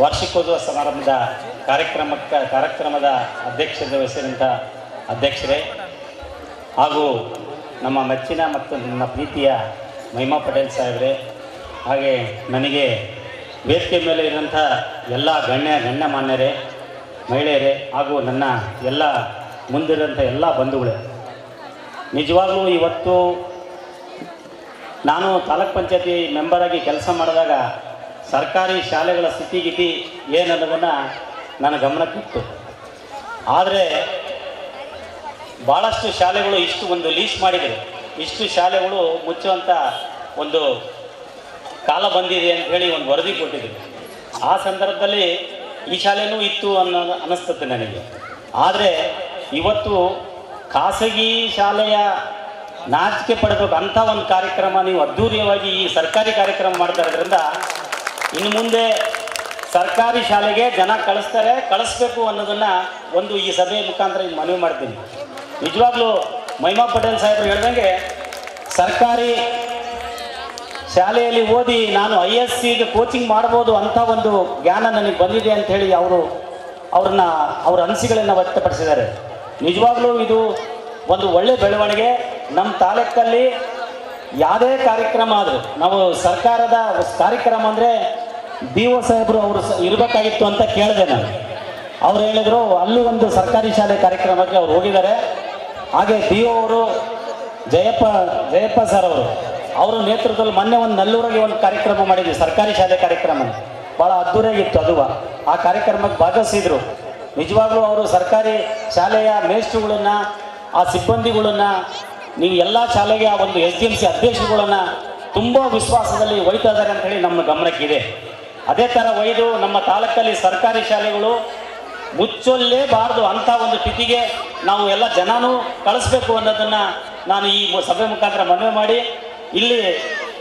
ವಾರ್ಷಿಕೋತ್ಸವ ಸಮಾರಂಭದ ಕಾರ್ಯಕ್ರಮಕ್ಕೆ ಕಾರ್ಯಕ್ರಮದ ಅಧ್ಯಕ್ಷತೆ ವಹಿಸಿದಂಥ ಅಧ್ಯಕ್ಷರೇ ಹಾಗೂ ನಮ್ಮ ಮೆಚ್ಚಿನ ಮತ್ತು ನನ್ನ ಪ್ರೀತಿಯ ಮಹಿಮಾ ಪಟೇಲ್ ಸಾಹೇಬ್ರೆ, ಹಾಗೆ ನನಗೆ ವೇದಿಕೆ ಮೇಲೆ ಇರುವಂಥ ಎಲ್ಲ ಗಣ್ಯ ಗಣ್ಯಮಾನ್ಯರೇ, ಮಹಿಳೆಯರೇ ಹಾಗೂ ನನ್ನ ಎಲ್ಲ ಮುಂದಿರುವಂಥ ಎಲ್ಲ ಬಂಧುಗಳೇ, ನಿಜವಾಗಲೂ ಇವತ್ತು ನಾನು ತಾಲೂಕ್ ಪಂಚಾಯತಿ ಮೆಂಬರಾಗಿ ಕೆಲಸ ಮಾಡಿದಾಗ ಸರ್ಕಾರಿ ಶಾಲೆಗಳ ಸ್ಥಿತಿಗಿತಿ ಏನನ್ನೋದನ್ನು ನನ್ನ ಗಮನಕ್ಕಿತ್ತು. ಆದರೆ ಭಾಳಷ್ಟು ಶಾಲೆಗಳು ಇಷ್ಟು ಒಂದು ಲೀಸ್ ಮಾಡಿದರು ಇಷ್ಟು ಶಾಲೆಗಳು ಮುಚ್ಚುವಂಥ ಒಂದು ಕಾಲ ಬಂದಿದೆ ಅಂತ ಹೇಳಿ ಒಂದು ವರದಿ ಕೊಟ್ಟಿದ್ರು ಆ ಸಂದರ್ಭದಲ್ಲಿ ಈ ಶಾಲೆನೂ ಇತ್ತು ಅನ್ನೋ ಅನ್ನಿಸ್ತದೆ ನನಗೆ. ಆದರೆ ಇವತ್ತು ಖಾಸಗಿ ಶಾಲೆಯ ನಾಚಿಕೆ ಪಡೆದ ಅಂಥ ಒಂದು ಕಾರ್ಯಕ್ರಮ ನೀವು ಅದ್ಧೂರಿಯವಾಗಿ ಈ ಸರ್ಕಾರಿ ಕಾರ್ಯಕ್ರಮ ಮಾಡ್ತಾ ಇರೋದ್ರಿಂದ ಇನ್ನು ಮುಂದೆ ಸರ್ಕಾರಿ ಶಾಲೆಗೆ ಜನ ಕಳಿಸ್ತಾರೆ, ಕಳಿಸ್ಬೇಕು ಅನ್ನೋದನ್ನು ಒಂದು ಈ ಸಭೆಯ ಮುಖಾಂತರ ಮನವಿ ಮಾಡ್ತೀನಿ. ನಿಜವಾಗ್ಲೂ ಮಹಿಮಾ ಪಟೇಲ್ ಸಾಹೇಬರು ಹೇಳ್ದಂಗೆ ಸರ್ಕಾರಿ ಶಾಲೆಯಲ್ಲಿ ಓದಿ ನಾನು ಐ ಎಸ್ ಸಿಗೆ ಕೋಚಿಂಗ್ ಮಾಡ್ಬೋದು ಅಂತ ಒಂದು ಜ್ಞಾನ ನನಗೆ ಬಂದಿದೆ ಅಂತ ಹೇಳಿ ಅವರು ಅವ್ರನ್ನ, ಅವ್ರ ಅನಿಸಿಗಳನ್ನ ವ್ಯಕ್ತಪಡಿಸಿದ್ದಾರೆ. ನಿಜವಾಗ್ಲೂ ಇದು ಒಂದು ಒಳ್ಳೆ ಬೆಳವಣಿಗೆ. ನಮ್ಮ ತಾಲೂಕಲ್ಲಿ ಯಾವುದೇ ಕಾರ್ಯಕ್ರಮ ಆದರೂ, ನಾವು ಸರ್ಕಾರದ ಕಾರ್ಯಕ್ರಮ ಅಂದರೆ ಬಿ ಒ ಸಾಹೇಬರು ಅವರು ಇರಬೇಕಾಗಿತ್ತು ಅಂತ ಕೇಳಿದೆ ನಾನು. ಅವ್ರು ಹೇಳಿದರು, ಅಲ್ಲೂ ಒಂದು ಸರ್ಕಾರಿ ಶಾಲೆ ಕಾರ್ಯಕ್ರಮಕ್ಕೆ ಅವ್ರು ಹೋಗಿದ್ದಾರೆ. ಹಾಗೆ ಬಿ ಒ ಅವರು, ಜಯಪ್ಪ ಜಯಪ್ಪ ಸರ್ ಅವರು, ಅವರ ನೇತೃತ್ವದಲ್ಲಿ ಮೊನ್ನೆ ಒಂದು ನಲ್ಲೂರಲ್ಲಿ ಒಂದು ಕಾರ್ಯಕ್ರಮ ಮಾಡಿದ್ವಿ, ಸರ್ಕಾರಿ ಶಾಲೆ ಕಾರ್ಯಕ್ರಮ. ಭಾಳ ಅದ್ದೂರಿಯಾಗಿತ್ತು ಅದು ಆ ಕಾರ್ಯಕ್ರಮಕ್ಕೆ ಭಾಗವಹಿಸಿದ್ರು. ನಿಜವಾಗ್ಲೂ ಅವರು ಸರ್ಕಾರಿ ಶಾಲೆಯ ಮೇಷ್ಟ್ರುಗಳನ್ನ, ಆ ಸಿಬ್ಬಂದಿಗಳನ್ನ ನೀವು ಎಲ್ಲ ಶಾಲೆಗೆ ಆ ಒಂದು ಎಸ್ ಡಿ ಎಂ ಸಿ ಅಧ್ಯಕ್ಷರುಗಳನ್ನು ತುಂಬ ವಿಶ್ವಾಸದಲ್ಲಿ ಒಯ್ತಾ ಇದ್ದಾರೆ ಅಂತ ಹೇಳಿ ನಮ್ಮ ಗಮನಕ್ಕಿದೆ. ಅದೇ ಥರ ಒಯ್ದು ನಮ್ಮ ತಾಲೂಕಲ್ಲಿ ಸರ್ಕಾರಿ ಶಾಲೆಗಳು ಮುಚ್ಚಲ್ಲೇಬಾರದು ಅಂಥ ಒಂದು ಸ್ಥಿತಿಗೆ ನಾವು ಎಲ್ಲ ಜನನೂ ಕಳಿಸ್ಬೇಕು ಅನ್ನೋದನ್ನು ನಾನು ಈ ಸಭೆ ಮುಖಾಂತರ ಮನವಿ ಮಾಡಿ. ಇಲ್ಲಿ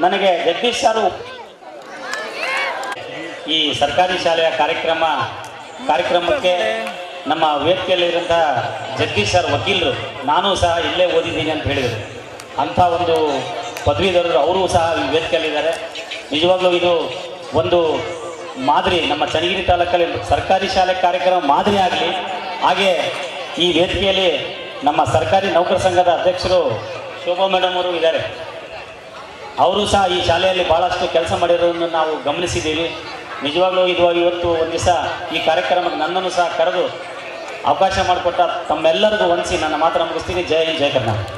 ನನಗೆ ಜಗದೀಶ್ ಸಾರು ಈ ಸರ್ಕಾರಿ ಶಾಲೆಯ ಕಾರ್ಯಕ್ರಮ, ಕಾರ್ಯಕ್ರಮಕ್ಕೆ ನಮ್ಮ ವೇದಿಕೆಯಲ್ಲಿರುವಂಥ ಜಗದೀಶ್ ಸರ್ ವಕೀಲರು, ನಾನು ಸಹ ಇಲ್ಲೇ ಓದಿದ್ದೀನಿ ಅಂತ ಹೇಳಿದರು. ಅಂಥ ಒಂದು ಪದವೀಧರರು ಅವರು ಸಹ ಈ ವೇದಿಕೆಯಲ್ಲಿದ್ದಾರೆ. ನಿಜವಾಗ್ಲೂ ಇದು ಒಂದು ಮಾದರಿ, ನಮ್ಮ ಚನ್ನಗಿರಿ ತಾಲೂಕಲ್ಲಿ ಸರ್ಕಾರಿ ಶಾಲೆ ಕಾರ್ಯಕ್ರಮ ಮಾದರಿ ಆಗಲಿ. ಹಾಗೆ ಈ ವೇದಿಕೆಯಲ್ಲಿ ನಮ್ಮ ಸರ್ಕಾರಿ ನೌಕರ ಸಂಘದ ಅಧ್ಯಕ್ಷರು ಶೋಭಾ ಮೇಡಮ್ ಅವರು ಇದ್ದಾರೆ. ಅವರು ಸಹ ಈ ಶಾಲೆಯಲ್ಲಿ ಭಾಳಷ್ಟು ಕೆಲಸ ಮಾಡಿರೋದನ್ನು ನಾವು ಗಮನಿಸಿದ್ದೀವಿ. ನಿಜವಾಗ್ಲೂ ಇದು ಇವತ್ತು ಒಂದು ದಿವಸ ಈ ಕಾರ್ಯಕ್ರಮಕ್ಕೆ ನನ್ನನ್ನು ಸಹ ಕರೆದು ಅವಕಾಶ ಮಾಡಿಕೊಟ್ಟ ತಮ್ಮೆಲ್ಲರಿಗೂ ವಂದಿಸಿ ನನ್ನ ಮಾತ್ರ ಮುಗಿಸ್ತೀನಿ. ಜೈ ಹಿಂದ್ ಕರ್ನಾಟಕ.